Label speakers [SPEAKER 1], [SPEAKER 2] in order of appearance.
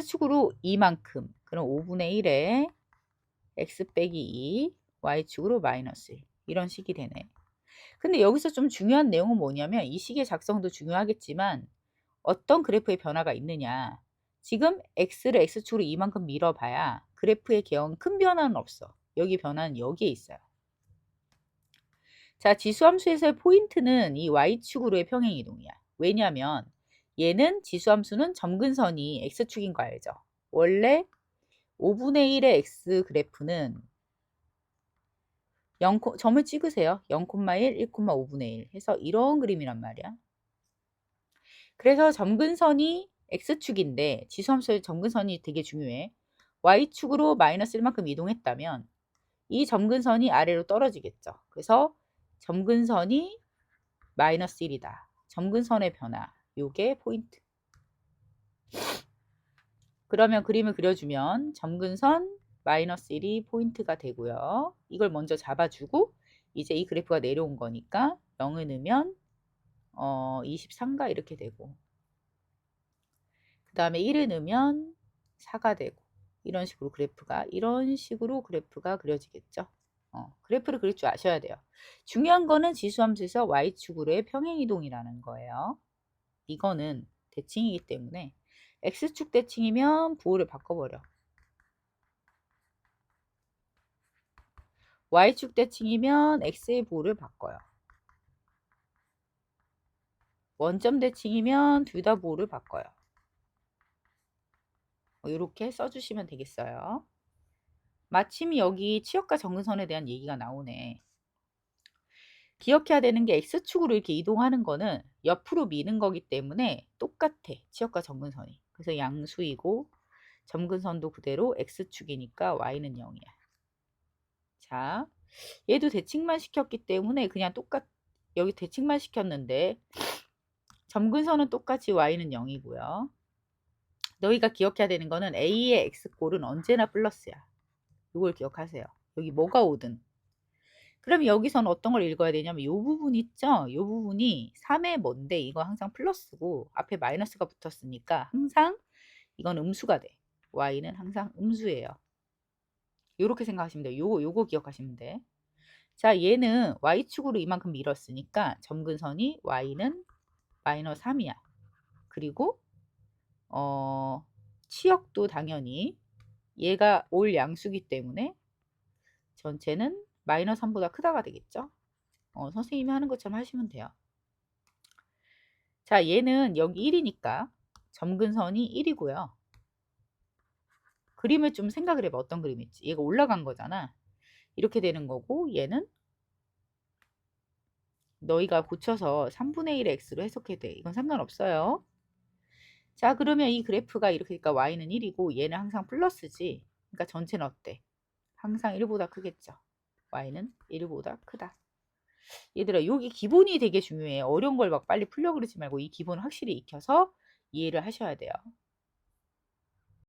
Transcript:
[SPEAKER 1] x축으로 2만큼 그럼 5분의 1에 x 빼기 2 y축으로 마이너스 1 이런 식이 되네. 근데 여기서 좀 중요한 내용은 뭐냐면 이 식의 작성도 중요하겠지만 어떤 그래프의 변화가 있느냐. 지금 x를 x축으로 이만큼 밀어봐야 그래프의 개형 큰 변화는 없어. 여기 변화는 여기에 있어요. 자, 지수함수에서의 포인트는 이 y축으로의 평행이동이야. 왜냐하면 얘는 지수함수는 점근선이 x축인 거 알죠? 원래 5분의 1의 x 그래프는 0, 점을 찍으세요. 0,1, 1,5분의 1 해서 이런 그림이란 말이야. 그래서 점근선이 x축인데 지수함수의 점근선이 되게 중요해. y축으로 마이너스 1만큼 이동했다면 이 점근선이 아래로 떨어지겠죠. 그래서 점근선이 마이너스 1이다. 점근선의 변화. 요게 포인트. 그러면 그림을 그려주면 점근선 마이너스 1이 포인트가 되고요. 이걸 먼저 잡아주고 이제 이 그래프가 내려온 거니까 0을 넣으면 어, 23가 이렇게 되고 그 다음에 1을 넣으면 4가 되고 이런 식으로 그래프가 이런 식으로 그래프가 그려지겠죠. 어, 그래프를 그릴 줄 아셔야 돼요. 중요한 거는 지수함수에서 y축으로의 평행이동이라는 거예요. 이거는 대칭이기 때문에 x축 대칭이면 부호를 바꿔버려. y축 대칭이면 x의 부호를 바꿔요. 원점 대칭이면 둘 다 부호를 바꿔요. 이렇게 써주시면 되겠어요. 마침 여기 치역과 정근선에 대한 얘기가 나오네. 기억해야 되는 게 x축으로 이렇게 이동하는 거는 옆으로 미는 거기 때문에 똑같아. 치역과 정근선이. 그래서 양수이고 점근선도 그대로 x축이니까 y는 0이야. 자, 얘도 대칭만 시켰기 때문에 그냥 똑같 여기 대칭만 시켰는데 점근선은 똑같이 y는 0이고요. 너희가 기억해야 되는 거는 a의 x꼴은 언제나 플러스야. 이걸 기억하세요. 여기 뭐가 오든. 그럼 여기서는 어떤 걸 읽어야 되냐면 이 부분 있죠? 이 부분이 3의 뭔데 이거 항상 플러스고 앞에 마이너스가 붙었으니까 항상 이건 음수가 돼. y는 항상 음수예요. 이렇게 생각하시면 돼요. 요거 요거 기억하시면 돼. 자, 얘는 y축으로 이만큼 밀었으니까 점근선이 y는 마이너스 3이야. 그리고 어, 치역도 당연히 얘가 올 양수기 때문에 전체는 마이너스 3보다 크다가 되겠죠. 어, 선생님이 하는 것처럼 하시면 돼요. 자, 얘는 여기 1이니까 점근선이 1이고요. 그림을 좀 생각을 해봐. 어떤 그림일지. 얘가 올라간 거잖아. 이렇게 되는 거고 얘는 너희가 고쳐서 3분의 1의 x로 해석해도 돼. 이건 상관없어요. 자 그러면 이 그래프가 이렇게 니까 y는 1이고 얘는 항상 플러스지. 그러니까 전체는 어때? 항상 1보다 크겠죠. Y는 1보다 크다. 얘들아 여기 기본이 되게 중요해. 어려운 걸 막 빨리 풀려 그러지 말고 이 기본 확실히 익혀서 이해를 하셔야 돼요.